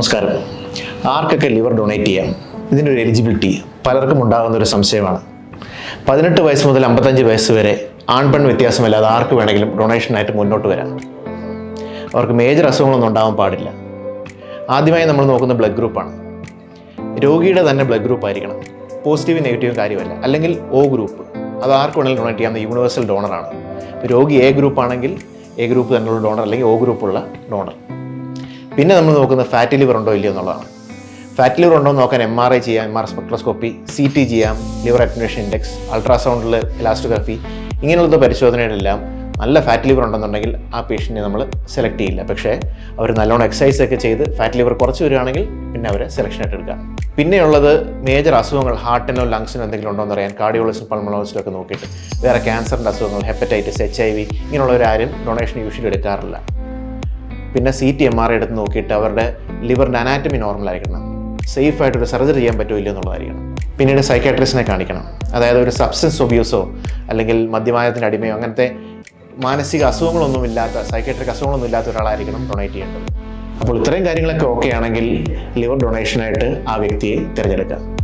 നമസ്കാരം. ആർക്കൊക്കെ liver donate ചെയ്യാം? ഇതിന്റെ ഒരു എലിജിബിലിറ്റി. പലർക്കും ഉണ്ടാകുന്ന ഒരു സംശയമാണ്. പതിനെട്ട് വയസ്സ് മുതൽ അമ്പത്തഞ്ച് വയസ്സ് വരെ ആൺപെൺ വ്യത്യാസമില്ലാതെ ആർക്ക് വേണമെങ്കിലും ഡൊണേഷനായിട്ട് മുന്നോട്ട് വരാം. അവർക്ക് മേജർ അസുഖങ്ങളൊന്നും ഉണ്ടാവാൻ പാടില്ല. ആദ്യമായി നമ്മൾ നോക്കുന്ന ബ്ലഡ് ഗ്രൂപ്പാണ് രോഗിയുടെ തന്നെ ബ്ലഡ് ഗ്രൂപ്പ് ആയിരിക്കണം. പോസിറ്റീവ് നെഗറ്റീവ് കാര്യമല്ല. അല്ലെങ്കിൽ ഒ ഗ്രൂപ്പ് അത് ആർക്ക് വേണമെങ്കിലും ഡൊണേറ്റ് ചെയ്യാവുന്ന യൂണിവേഴ്സൽ ഡോണറാണ് രോഗി എ ഗ്രൂപ്പ് ആണെങ്കിൽ എ ഗ്രൂപ്പ് തന്നെയുള്ള ഡോണർ അല്ലെങ്കിൽ ഒ ഗ്രൂപ്പുള്ള ഡോണർ പിന്നെ നമ്മൾ നോക്കുന്നത് ഫാറ്റി ലിവർ ഉണ്ടോ ഇല്ലയോ എന്നുള്ളതാണ്. ഫാറ്റ് ലിവർ ഉണ്ടോ എന്ന് നോക്കാൻ എം ആർ ഐ ചെയ്യാം M R spectroscopy C T ചെയ്യാം ലിവർ അഡ്മിനേഷൻ ഇൻഡെക്സ് അൾട്രാസൗണ്ടിൽ എലാസ്റ്റോഗ്രഫി ഇങ്ങനെയുള്ള പരിശോധനകളെല്ലാം നല്ല ഫാറ്റ് ലിവർ ഉണ്ടെന്നുണ്ടെങ്കിൽ ആ പേഷ്യന്റിനെ നമ്മൾ സെലക്ട് ചെയ്യില്ല. പക്ഷേ അവർ നല്ലോണം എക്സസൈസ് ഒക്കെ ചെയ്ത് ഫാറ്റ് ലിവർ കുറച്ച് വരികയാണെങ്കിൽ പിന്നെ അവരെ സെലക്ഷൻ ആയിട്ട് എടുക്കാം. പിന്നെയുള്ളത് മേജർ അസുഖങ്ങൾ ഹാർട്ടിനോ ലങ്സിനോ എന്തെങ്കിലും ഉണ്ടോ എന്ന് അറിയാൻ കാർഡിയോളജിസ്റ്റും പൾമോളജിസ്റ്റും ഒക്കെ നോക്കിയിട്ട്. വേറെ ക്യാൻസറിന്റെ അസുഖങ്ങൾ ഹെപ്പറ്റൈറ്റിസ് എച്ച് ഐ വി ഇങ്ങനെയുള്ളവരാരും ഡൊണേഷൻ യൂഷ്വലി എടുക്കാറില്ല. പിന്നെ സി ടി എം ആർ എടുത്ത് നോക്കിയിട്ട് അവരുടെ ലിവറിന്റെ അനാറ്റമി നോർമൽ ആയിരിക്കണം. സേഫ് ആയിട്ട് ഒരു സർജറി ചെയ്യാൻ പറ്റുമോ ഇല്ലയോ എന്നുള്ളതായിരിക്കണം പിന്നീട് സൈക്കാട്രിസ്റ്റിനെ കാണിക്കണം. അതായത് ഒരു സബ്സ്റ്റൻസ് ഒബ്യൂസോ അല്ലെങ്കിൽ മദ്യപാനത്തിന്റെ അടിമയോ അങ്ങനത്തെ മാനസിക അസുഖങ്ങളൊന്നും ഇല്ലാത്ത സൈക്കാട്രിക് അസുഖങ്ങളൊന്നും ഇല്ലാത്ത ഒരാളായിരിക്കണം ഡൊണേറ്റ് ചെയ്യേണ്ടത്. അപ്പോൾ ഇത്രയും കാര്യങ്ങളൊക്കെ ഓക്കെ ആണെങ്കിൽ ലിവർ ഡൊണേഷനായിട്ട് ആ വ്യക്തിയെ തിരഞ്ഞെടുക്കാം